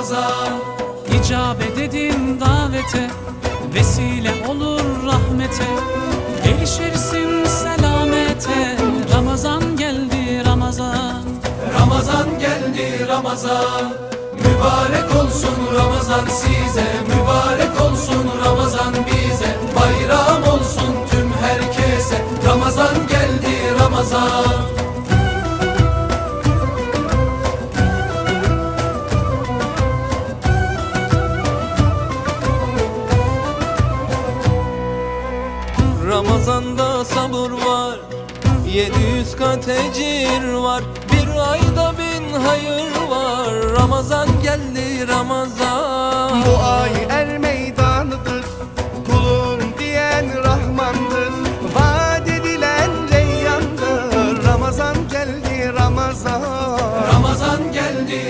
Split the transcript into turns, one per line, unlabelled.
Ramazan İcabet edin davete Vesile olur rahmete. Erişirsin selamete Ramazan geldi Ramazan. Ramazan geldi Ramazan Mübarek olsun Ramazan size Mübarek olsun Ramazan bize. Bayram olsun tüm herkese Ramazan geldi Ramazan
Ramazanda sabır var 700 kat ecir var Bir ayda bin hayır var. Ramazan geldi Ramazan. Bu
ay er meydanıdır Kulun diyen Rahman'dır. Vaat edilen Reyyan'dır Ramazan geldi Ramazan.